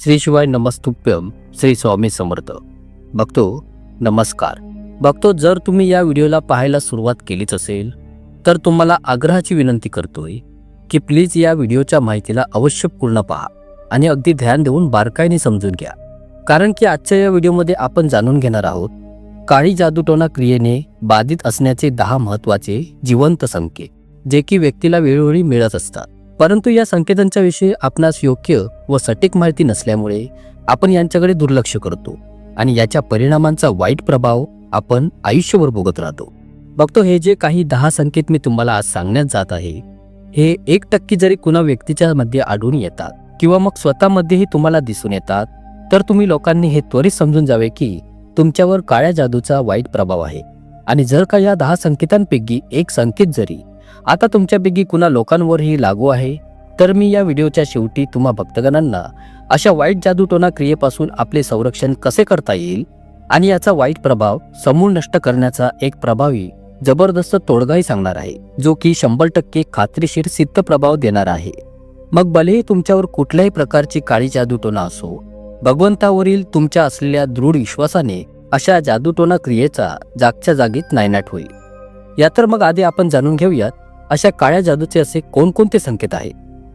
श्री शिवाय नमस्तुभ्यम श्री स्वामी समर्थ. बघतो नमस्कार. बघतो जर तुम्ही या व्हिडिओला पाहायला सुरुवात केलीच असेल तर तुम्हाला आग्रहाची विनंती करतोय की प्लीज या व्हिडिओच्या माहितीला अवश्य पूर्ण पहा आणि अगदी ध्यान देऊन बारकाईने समजून घ्या. कारण की आजच्या या व्हिडिओमध्ये आपण जाणून घेणार आहोत काळी जादूटोना क्रियेने बाधित असण्याचे दहा महत्त्वाचे जिवंत संकेत जे की व्यक्तीला वेळोवेळी मिळत असतात. परंतु या संकेतांच्या विषयी आपणास योग्य व सटीक माहिती नसल्यामुळे आपण यांच्याकडे दुर्लक्ष करतो आणि याच्या परिणामांचा वाईट प्रभाव आपण आयुष्यभर भोगत राहतो. बघतो हे जे काही दहा संकेत मी तुम्हाला आज सांगण्यात जात आहे हे एक टक्के जरी कुणा व्यक्तीच्या मध्ये आढळून येतात किंवा मग स्वतःमध्येही तुम्हाला दिसून येतात तर तुम्ही लोकांनी हे त्वरित समजून जावे की तुमच्यावर काळ्या जादूचा वाईट प्रभाव आहे. आणि जर का या दहा संकेतांपैकी एक संकेत जरी आता तुमच्यापैकी कुणा लोकांवरही लागू आहे? तर मी या व्हिडिओच्या शेवटी तुम्हा भक्तगणांना अशा वाईट जादूटोना क्रियेपासून आपले संरक्षण कसे करता येईल आणि याचा वाईट प्रभाव समूळ नष्ट करण्याचा एक प्रभावी जबरदस्त तोडगाही सांगणार आहे जो की शंभर टक्के खात्रीशीर सिद्ध प्रभाव देणार आहे. मग भलेही तुमच्यावर कुठल्याही प्रकारची काळी जादूटोना असो भगवंतावरील तुमच्या असलेल्या दृढ विश्वासाने अशा जादूटोना क्रियेचा जागच्या जागीत नायनाट होईल. या तर मग आधी आपण जाणून घेऊयात अशा काळ्या जादूचे असे कोणकोणते संकेत आहेत?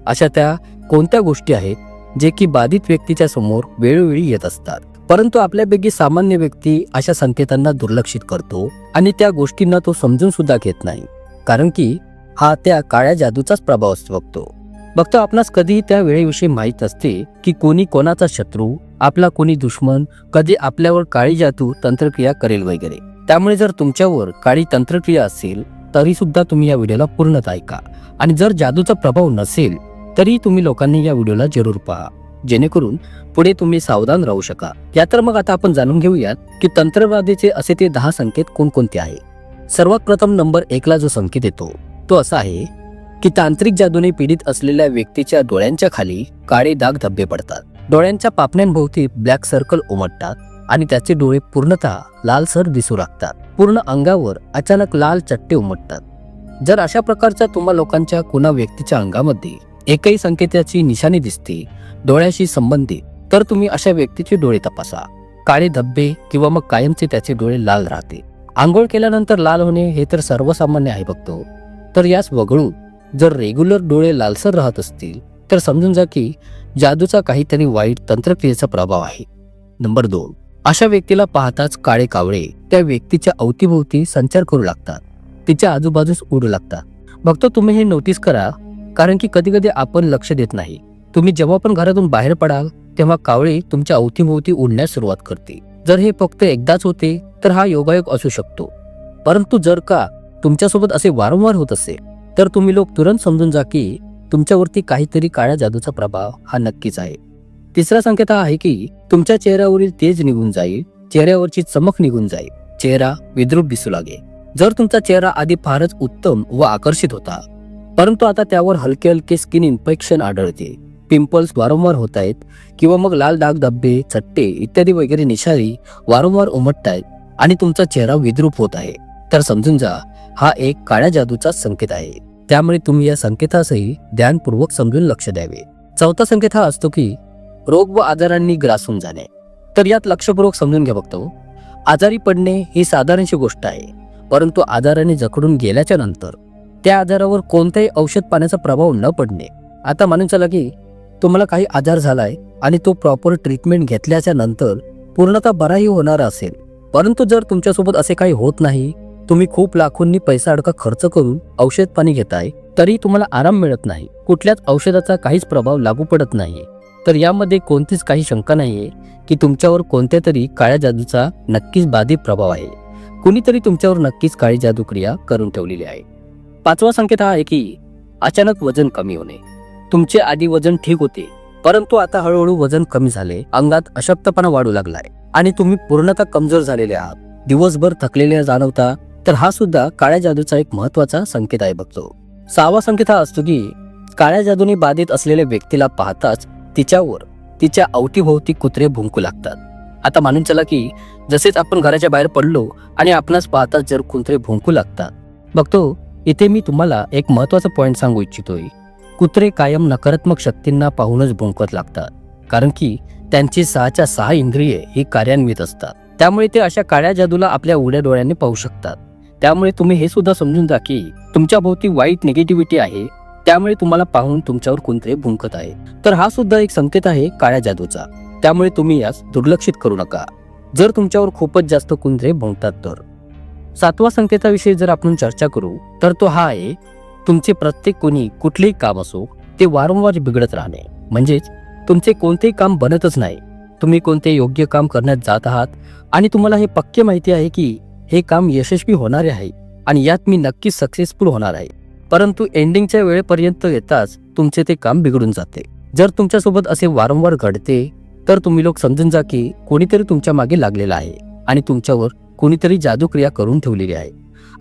अशा त्या कोणत्या गोष्टी आहेत जे की बाधित व्यक्तीच्या समोर वेळोवेळी येत असतात? परंतु आपल्यापैकी सामान्य व्यक्ती अशा संकेतांना दुर्लक्षित करतो आणि त्या गोष्टींना तो समजून सुद्धा घेत नाही. कारण की हा त्या काळ्या जादूचाच प्रभाव असतो बघतो. बघतो आपणास कधी त्या वेळेविषयी माहीत असते की कोणी कोणाचा शत्रू आपला कोणी दुश्मन कधी आपल्यावर काळी जादू तंत्रक्रिया करेल वगैरे. त्यामुळे जर तुमच्यावर काळी तंत्रक्रिया असेल तरी सुद्धा तुम्ही या व्हिडिओला पूर्णत ऐका. आणि जर जादूचा प्रभाव नसेल तरी तुम्ही लोकांनी या व्हिडिओला जरूर पहा. जेणेकरून पुढे तुम्ही सावधान राहू शका. या तर मग आता आपण जाणून घेऊयात की तंत्रवादीचे असे ते दहा संकेत कोणकोणते आहे. सर्वात प्रथम नंबर एकला जो संकेत येतो तो असा आहे की तांत्रिक जादूने पीडित असलेल्या व्यक्तीच्या डोळ्यांच्या खाली काळे दाग धब्बे पडतात. डोळ्यांच्या पापण्यांभोवती ब्लॅक सर्कल उमटतात. आणि त्याचे डोळे पूर्णतः लालसर दिसू लागतात. पूर्ण अंगावर अचानक लाल चट्टे उमटतात. जर अशा प्रकारच्या तुम्हा लोकांच्या कुणा व्यक्तीच्या अंगामध्ये एकही संकेताची निशाणी दिसते डोळ्याशी संबंधित तर तुम्ही अशा व्यक्तीचे डोळे तपासा. काळे धब्बे किंवा मग कायमचे त्याचे डोळे लाल राहते आंघोळ केल्यानंतर लाल होणे हे तर सर्वसामान्य आहे बघतो. तर यास वगळून जर रेग्युलर डोळे लालसर राहत असतील तर समजून जा की जादूचा काहीतरी वाईट तंत्रक्रियेचा प्रभाव आहे. नंबर दोन. अशा व्यक्तीला पाहताच काळे कावळे त्या व्यक्तीच्या अवतीभोवती संचार करू लागतात. तिच्या आजूबाजूस उडू लागतात. भक्त तुम्ही हे नोटीस करा कारण की कधी कधी आपण लक्ष देत नाही. तुम्ही जेव्हा पण घरातून बाहेर पडाल तेव्हा कावळे तुमच्या अवतीभोवती उडण्यास सुरुवात करते. जर हे फक्त एकदाच होते तर हा योगायोग असू शकतो. परंतु जर का तुमच्यासोबत असे वारंवार होत असेल तर तुम्ही लोक तुरंत समजून जा की तुमच्यावरती काहीतरी काळ्या जादूचा प्रभाव हा नक्कीच आहे. तिसरा संकेत हा आहे की तुमच्या चेहऱ्यावरील तेज निघून जाईल चेहऱ्यावरची चमक निघून जाईल चेहरा विद्रूप दिसू लागेल. जर तुमचा चेहरा आधी फारच उत्तम व आकर्षित होता परंतु आता त्यावर हलके हलके स्किन इन्फेक्शन आढळते पिंपल्स वारंवार होत आहेत किंवा मग लाल डाग धब्बे चट्टे इत्यादी वगैरे निशारी वारंवार उमटत आहेत आणि तुमचा चेहरा विद्रूप होत आहे. तर समजून जा हा एक काळ्या जादूचाच संकेत आहे. त्यामुळे तुम्ही या संकेतासही ध्यानपूर्वक समजून लक्ष द्यावे. चौथा संकेत हा असतो की रोग व आजारांनी ग्रासून जाणे. तर यात लक्षपूर्वक समजून घ्या बघतो हो. आजारी पडणे ही साधारणशी गोष्ट आहे परंतु आजाराने जखडून गेल्याच्यानंतर त्या आजारावर कोणत्याही औषध पाण्याचा प्रभाव न पडणे. आता मानून चला की तुम्हाला काही आजार झालाय आणि तो प्रॉपर ट्रीटमेंट घेतल्याच्या नंतर पूर्णतः बराही होणार असेल. परंतु जर तुमच्यासोबत असे काही होत नाही तुम्ही खूप लाखोंनी पैसा अडका खर्च करून औषध पाणी घेताय तरी तुम्हाला आराम मिळत नाही. कुठल्याच औषधाचा काहीच प्रभाव लागू पडत नाही तर यामध्ये कोणतीच काही शंका नाहीये की तुमच्यावर कोणत्या तरी काळ्या जादूचा नक्कीच बाधित प्रभाव आहे. कुणीतरी तुमच्यावर नक्कीच काळी जादू क्रिया करून ठेवलेली आहे. पाचवा संकेत हा आहे की अचानक वजन कमी होणे. तुमचे आधी वजन ठीक होते परंतु आता हळूहळू वजन कमी झाले अंगात अशक्तपणा वाढू लागलाय आणि तुम्ही पूर्णतः कमजोर झालेले आहात. दिवसभर थकलेले जाणवता तर हा सुद्धा काळ्या जादूचा एक महत्त्वाचा संकेत आहे बघतो सहावा संकेत हा असतो की काळ्या जादूने बाधित असलेल्या व्यक्तीला पाहताच तिच्यावर तिच्या अवतीभोवती कुत्रे भुंकू लागतात. आता मानून चला की जसेच आपण घराच्या बाहेर पडलो आणि आपणास पाहताच जर कुत्रे भुंकू लागतात. बघतो इथे मी तुम्हाला एक महत्त्वाचा पॉईंट सांगू इच्छितोय. कुत्रे कायम नकारात्मक शक्तींना पाहूनच भुंकत लागतात. कारण की त्यांची सहाच्या सहा इंद्रिये ही कार्यान्वित असतात. त्यामुळे ते अशा काळ्या जादूला आपल्या उड्या डोळ्यांनी पाहू शकतात. त्यामुळे तुम्ही हे सुद्धा समजून जा की तुमच्या भोवती वाईट निगेटिव्हिटी आहे त्यामुळे तुम्हाला पाहून तुमच्यावर कुंत्रे भुंकत आहे. तर हा सुद्धा एक संकेत आहे काळ्या जादूचा. त्यामुळे तुम्ही यास दुर्लक्षित करू नका. जर तुमच्यावर खूपच जास्त कुंत्रे भुंकतात तर. सातवा संकेताविषयी जर आपण चर्चा करू तर तो हा आहे तुमचे प्रत्येक कोणी कुठलेही काम असो ते वारंवार बिघडत राहणे. म्हणजेच तुमचे कोणतेही काम बनतच नाही. तुम्ही कोणते योग्य काम करण्यात जात आहात आणि तुम्हाला हे पक्के माहिती आहे की हे काम यशस्वी होणारे आहे आणि यात मी नक्कीच सक्सेसफुल होणार आहे. परंतु एंडिंगच्या वेळेपर्यंत येताच तुमचे ते काम बिघडून जाते. जर तुमच्यासोबत असे वारंवार घडते तर तुम्ही लोक समजून जा की कोणीतरी तुमच्या मागे लागलेला आहे आणि तुमच्यावर कोणीतरी जादूक्रिया करून ठेवलेली आहे.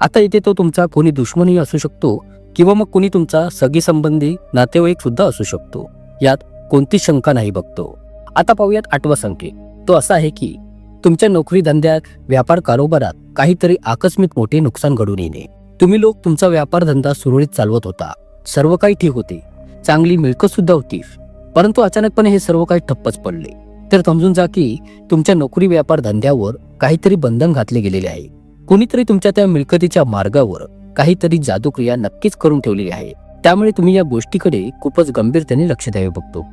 आता इथे तो तुमचा कोणी दुश्मनही असू शकतो किंवा मग कोणी तुमचा सगी संबंधी नातेवाईक सुद्धा असू शकतो. यात कोणतीच शंका नाही बघतो. आता पाहूयात आठवा संकेत. तो असा आहे की तुमच्या नोकरी धंद्यात व्यापार कारोबारात काहीतरी आकस्मिक मोठे नुकसान घडून येणे. तुम्ही लोक तुमचा व्यापार धंदा सुरळीत चालवत होता. सर्व काही ठीक होते. चांगली मिळकत सुद्धा होती. परंतु अचानकपणे हे सर्व काही ठप्पच पडले. तर समजून जा की तुमच्या नोकरी व्यापार धंद्यावर काहीतरी बंधन घातले गेलेले आहे. कुणीतरी तुमच्या त्या मिळकतीच्या मार्गावर काहीतरी जादूक्रिया नक्कीच करून ठेवलेली आहे. त्यामुळे तुम्ही या गोष्टीकडे खूपच गंभीरतेने लक्ष द्यावे बघतो.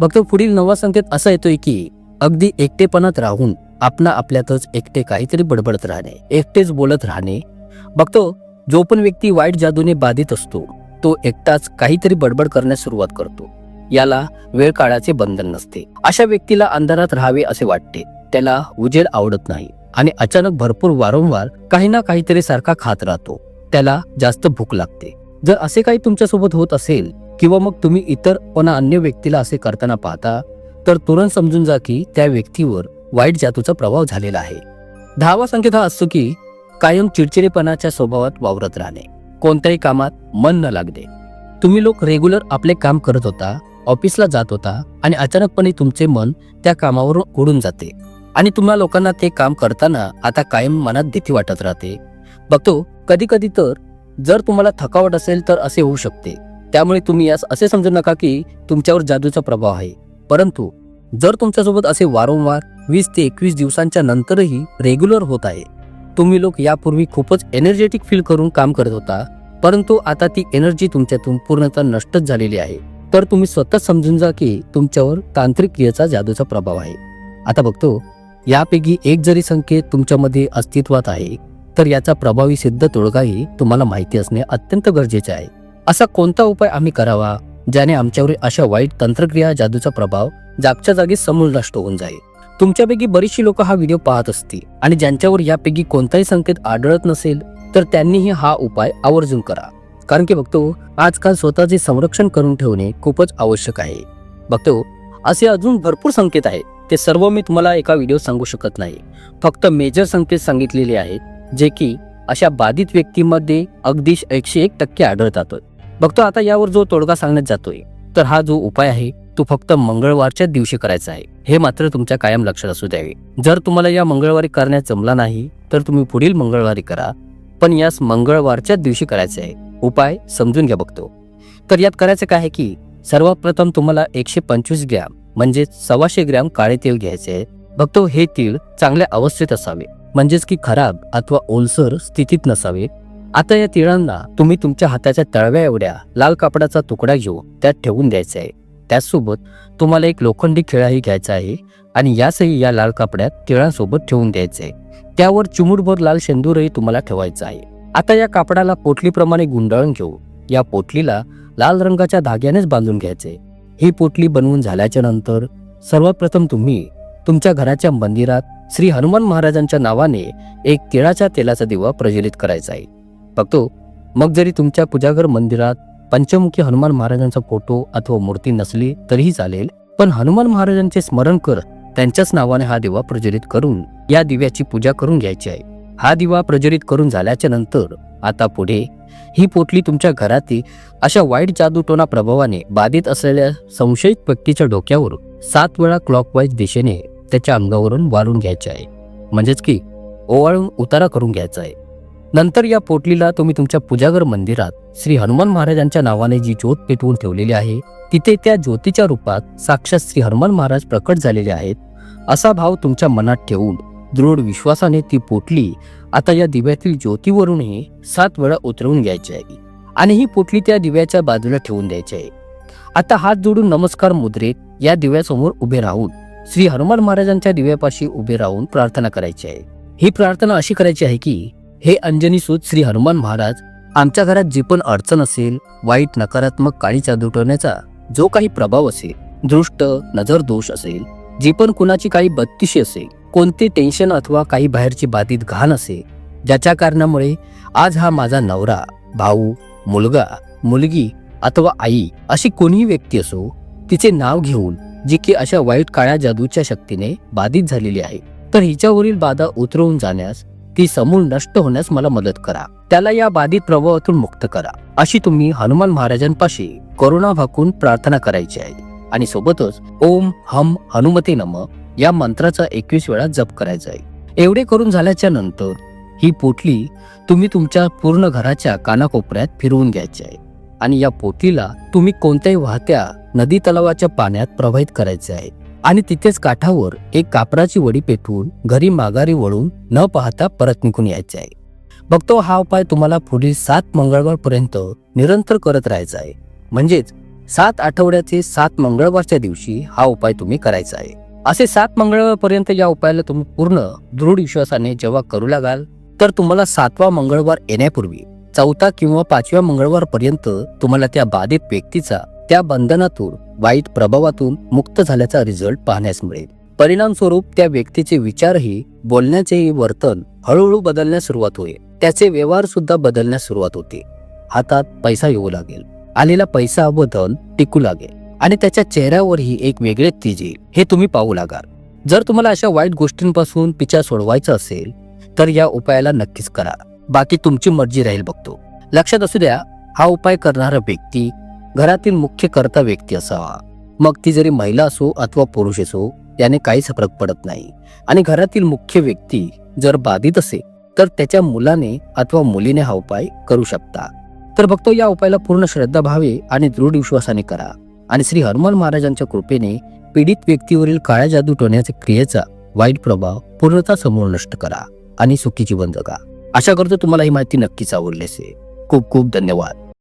बघतो पुढील नवा संकेत असा येतोय की अगदी एकटेपणात राहून आपणा आपल्यातच एकटे काहीतरी बडबडत राहणे एकटेच बोलत राहणे. बघतो जो पण व्यक्ती वाईट जादूने बाधित असतो तो एकटाच काहीतरी बडबड करण्यास सुरुवात करतो. याला वेळ काळाचे बंधन नसते. अशा व्यक्तीला अंधारात राहावे असे वाटते. त्याला उजेड आवडत नाही आणि अचानक भरपूर वारंवार काही ना काहीतरी सारखा खात राहतो. त्याला जास्त भूक लागते. जर असे काही तुमच्यासोबत होत असेल किंवा मग तुम्ही इतर कोणा अन्य व्यक्तीला असे करताना पाहता तर तुरंत समजून जा की त्या व्यक्तीवर वाईट जादूचा प्रभाव झालेला आहे. दहावा संकेत हा असतो की कायम चिडचिडेपणाच्या स्वभावात वावरत राहणे. कोणत्याही कामात मन न लागणे. तुम्ही लोक रेग्युलर आपले काम करत होता ऑफिसला जात होता आणि अचानकपणे तुमचे मन त्या कामावरून उडून जाते. आणि तुम्हा लोकांना ते काम करताना आता कायम मनात भीती वाटत राहते. बघतो कधी कधी तर जर तुम्हाला थकावट असेल तर असे होऊ शकते. त्यामुळे तुम्ही यास असे समजू नका की तुमच्यावर जादूचा प्रभाव आहे. परंतु जर तुमच्यासोबत असे वारंवार वीस ते एकवीस दिवसांच्या नंतरही रेग्युलर होत आहे तुम्ही लोक यापूर्वी खूपच एनर्जेटिक फील करून काम करत होता परंतु आता ती एनर्जी तुमच्यातून पूर्णतः नष्टच झालेली आहे. तर तुम्ही स्वतः समजून जा की तुमच्यावर तांत्रिक क्रियेचा जादूचा प्रभाव आहे. आता बघतो यापैकी एक जरी संकेत तुमच्यामध्ये अस्तित्वात आहे तर याचा प्रभावी सिद्ध तोडगाही तुम्हाला माहिती असणे अत्यंत गरजेचे आहे. असा कोणता उपाय आम्ही करावा ज्याने आमच्यावर अशा वाईट तंत्रक्रिया जादूचा प्रभाव जागच्या जागी समूळ नष्ट होऊन जाईल? तुमच्यापैकी बरीचशी लोक हा व्हिडिओ पाहत असतील आणि ज्यांच्यावर यापैकी कोणताही संकेत आढळत नसेल तर त्यांनीही हा उपाय आवर्जून करा. कारण की बघतो आजकाल स्वतःचे संरक्षण करून ठेवणे खूपच आवश्यक आहे. बघतो असे अजून भरपूर संकेत आहेत. ते सर्व मी तुम्हाला एका व्हिडिओ सांगू शकत नाही. फक्त मेजर संकेत सांगितलेले आहेत जे की अशा बाधित व्यक्तीमध्ये अगदी एकशे एक टक्के आढळतात बघतो आता यावर जो तोडगा सांगण्यात जातोय तर हा जो उपाय आहे तो फक्त मंगळवारच्या दिवशी करायचा आहे. हे मात्र तुमच्या कायम लक्षात असू द्यावे. जर तुम्हाला या मंगळवारी करण्यात जमला नाही तर तुम्ही पुढील मंगळवारी करा. पण यास मंगळवारच्याच दिवशी करायचे आहे. उपाय समजून घ्या बघतो. तर यात करायचं काय आहे की सर्वप्रथम तुम्हाला एकशे पंचवीस ग्रॅम म्हणजे सव्वाशे ग्रॅम काळे तेल घ्यायचे आहे. बघतो हे तीळ चांगल्या अवस्थेत असावे. म्हणजेच की खराब अथवा ओलसर स्थितीत नसावे. आता या तिळांना तुम्ही तुमच्या हाताच्या तळव्या एवढ्या लाल कापडाचा तुकडा घेऊन त्यात ठेवून द्यायचा आहे. त्याचसोबत तुम्हाला एक लोखंडी खेळाही घ्यायचा आहे आणि यासही या लाल कापड्यात तिळांसोबत ठेवून द्यायचे. आहे त्यावर चिमुरभर लाल शेंदूरही तुम्हाला ठेवायचा आहे. आता या कापडाला पोटलीप्रमाणे गुंडाळून घेऊ. या पोटलीला लाल रंगाच्या धाग्यानेच बांधून घ्यायचे. ही पोटली बनवून झाल्याच्यानंतर सर्वात प्रथम तुम्ही तुमच्या घराच्या मंदिरात श्री हनुमान महाराजांच्या नावाने एक तिळाच्या तेलाचा दिवा प्रज्वलित करायचा आहे. बघतो मग जरी तुमच्या पूजाघर मंदिरात पंचमुखी हनुमान महाराजांचा फोटो अथवा मूर्ती नसली तरीही चालेल पण हनुमान महाराजांचे स्मरण कर त्यांच्याच नावाने हा दिवा प्रज्वलित करून या दिव्याची पूजा करून घ्यायची आहे. हा दिवा प्रज्वलित करून झाल्याच्यानंतर आता पुढे ही पोटली तुमच्या घरातील अशा वाईट जादूटोना प्रभावाने बाधित असलेल्या संशयित व्यक्तीच्या डोक्यावर सात वेळा क्लॉकवाईज दिशेने त्याच्या अंगावरून वाळून घ्यायचे आहे. म्हणजेच की ओवाळून उतारा करून घ्यायचा आहे. नंतर या पोटलीला तुम्ही तुमच्या पूजागर मंदिरात श्री हनुमान महाराजांच्या नावाने जी ज्योत पेटवून ठेवलेली आहे तिथे त्या ज्योतीच्या रूपात साक्षात श्री हनुमान महाराज प्रकट झालेले आहेत असा भाव तुमच्या मनात ठेवून दृढ विश्वासाने ती पोटली आता या दिव्यातील ज्योतीवरूनही सात वेळा उतरवून घ्यायची आहे आणि ही पोटली त्या दिव्याच्या बाजूला ठेवून द्यायची आहे. आता हात जोडून नमस्कार मुद्रेत या दिव्यासमोर उभे राहून श्री हनुमान महाराजांच्या दिव्यापाशी उभे राहून प्रार्थना करायची आहे. ही प्रार्थना अशी करायची आहे की हे अंजनी सूत श्री हनुमान महाराज आमच्या घरात जी पण अडचण असेल वाईट नकारात्मक काळी जादू जो काही प्रभाव असेल दृष्ट नजर दोष असेल जी पण कुणाची काही बत्तीशी असेल कोणते टेन्शन अथवा काही बाहेरची बाधित घाण असेल ज्याच्या कारणामुळे आज हा माझा नवरा भाऊ मुलगा मुलगी अथवा आई अशी कोणीही व्यक्ती असो तिचे नाव घेऊन जी की अशा वाईट काळ्या जादूच्या शक्तीने बाधित झालेली आहे तर हिच्यावरील बाधा उतरवून जाण्यास ती समूळ नष्ट होण्यास मला मदत करा. त्याला या बाधित प्रभावातून मुक्त करा. अशी तुम्ही हनुमान महाराजांपाशी करुणा भाकून प्रार्थना करायची आहे. आणि सोबतच ओम हम हनुमते नम या मंत्राचा एकवीस वेळा जप करायचा आहे. एवढे करून झाल्याच्यानंतर ही पोटली तुम्ही तुमच्या पूर्ण घराच्या कानाकोपऱ्यात फिरवून घ्यायची आहे. आणि या पोटलीला तुम्ही कोणत्याही वाहत्या नदी तलावाच्या पाण्यात प्रवाहित करायचे आहे. आणि तिथेच काठावर एक कापराची वडी पेटवून घरी माघारी वळून न पाहता परत निघून यायचे आहे. बघतो हा उपाय तुम्हाला पुढील सात मंगळवारपर्यंत निरंतर करत राहायचा आहे. म्हणजेच सात आठवड्याचे सात मंगळवारच्या दिवशी हा उपाय तुम्ही करायचा आहे. असे सात मंगळवारपर्यंत या उपायाला तुम्ही पूर्ण दृढ विश्वासाने जेव्हा करू लागाल तर तुम्हाला सातवा मंगळवार येण्यापूर्वी चौथा किंवा पाचव्या मंगळवारपर्यंत तुम्हाला त्या बाधित व्यक्तीचा त्या बंधनातून वाईट प्रभावातून मुक्त झाल्याचा रिझल्ट पाहण्यास मिळेल. परिणाम स्वरूप त्या व्यक्तीचे विचारही बोलण्याचेही वर्तन हळूहळू बदलण्यास सुरुवात होईल त्याचे व्यवहार सुद्धा बदलण्यास सुरुवात होते. हातात पैसा येऊ लागेल. आलेला पैसा व धन टिकू लागेल. आणि त्याच्या चेहऱ्यावरही एक वेगळे तेज येईल. हे तुम्ही पाहू लागाल. जर तुम्हाला अशा वाईट गोष्टींपासून पिछा सोडवायचा असेल तर या उपायाला नक्कीच करा. बाकी तुमची मर्जी राहील बघतो. लक्षात असू द्या हा उपाय करणारा व्यक्ती घरातील मुख्य कर्ता व्यक्ती असावा. मग ती जरी महिला असो अथवा पुरुष असो याने काहीच फरक पडत नाही. आणि घरातील मुख्य व्यक्ती जर बाधित असेल तर त्याच्या मुलाने अथवा मुलीने हा उपाय करू शकता. तर बघतो या उपायाला पूर्ण श्रद्धा भावे आणि दृढ विश्वासाने करा. आणि श्री हनुमान महाराजांच्या कृपेने पीडित व्यक्तीवरील काळ्या जादू टोण्याच्या क्रियेचा वाईट प्रभाव पूर्णतः समोर नष्ट करा आणि सुखी जीवन जगा. आशा करतो तुम्हाला ही माहिती नक्कीच आवडली असेल. खूप खूप धन्यवाद.